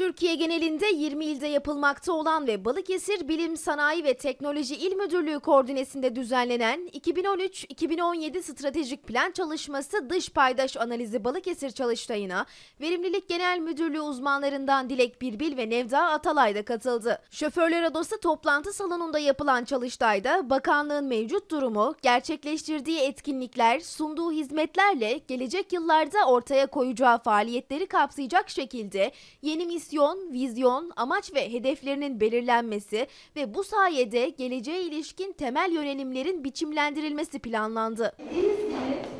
Türkiye genelinde 20 ilde yapılmakta olan ve Balıkesir Bilim, Sanayi ve Teknoloji İl Müdürlüğü koordinesinde düzenlenen 2013-2017 stratejik plan çalışması dış paydaş analizi Balıkesir çalıştayına Verimlilik Genel Müdürlüğü uzmanlarından Dilek Birbil ve Nevda Atalay da katıldı. Şoförler Odası toplantı salonunda yapılan çalıştayda bakanlığın mevcut durumu, gerçekleştirdiği etkinlikler, sunduğu hizmetlerle gelecek yıllarda ortaya koyacağı faaliyetleri kapsayacak şekilde yeni misyon, vizyon, amaç ve hedeflerinin belirlenmesi ve bu sayede geleceğe ilişkin temel yönelimlerin biçimlendirilmesi planlandı. İzmir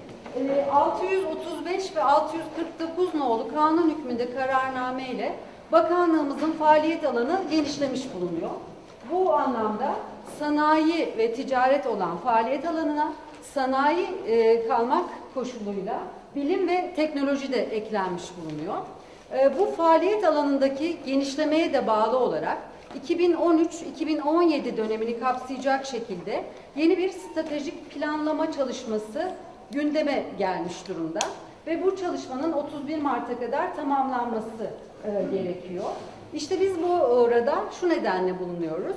e, 635 ve 649 nolu kanun hükmünde kararname ile bakanlığımızın faaliyet alanı genişlemiş bulunuyor. Bu anlamda sanayi ve ticaret olan faaliyet alanına sanayi e, kalmak koşuluyla bilim ve teknoloji de eklenmiş bulunuyor. E, bu faaliyet alanındaki genişlemeye de bağlı olarak 2013-2017 dönemini kapsayacak şekilde yeni bir stratejik planlama çalışması gündeme gelmiş durumda ve bu çalışmanın 31 Mart'a kadar tamamlanması e, gerekiyor. İşte biz bu orada şu nedenle bulunuyoruz.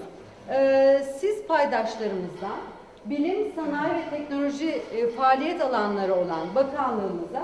E, siz paydaşlarımızdan bilim, sanayi ve teknoloji e, faaliyet alanları olan bakanlığımıza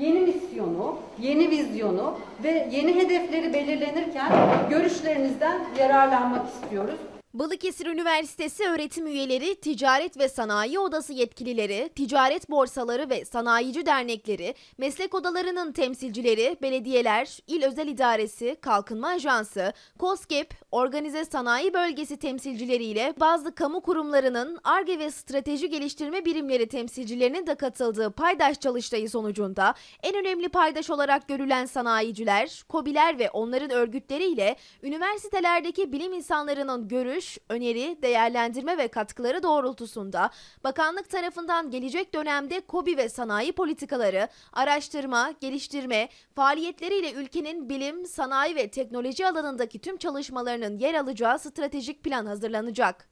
yeni misyonu, yeni vizyonu ve yeni hedefleri belirlenirken görüşlerinizden yararlanmak istiyoruz. Balıkesir Üniversitesi öğretim üyeleri, Ticaret ve Sanayi Odası yetkilileri, ticaret borsaları ve sanayici dernekleri, meslek odalarının temsilcileri, belediyeler, il özel idaresi, kalkınma ajansı, KOSGEB, organize sanayi bölgesi temsilcileriyle bazı kamu kurumlarının ARGE ve strateji geliştirme birimleri temsilcilerinin de katıldığı paydaş çalıştayı sonucunda en önemli paydaş olarak görülen sanayiciler, KOBİ'ler ve onların örgütleriyle üniversitelerdeki bilim insanlarının görüş, öneri, değerlendirme ve katkıları doğrultusunda bakanlık tarafından gelecek dönemde KOBİ ve sanayi politikaları, araştırma, geliştirme, faaliyetleriyle ülkenin bilim, sanayi ve teknoloji alanındaki tüm çalışmalarının yer alacağı stratejik plan hazırlanacak.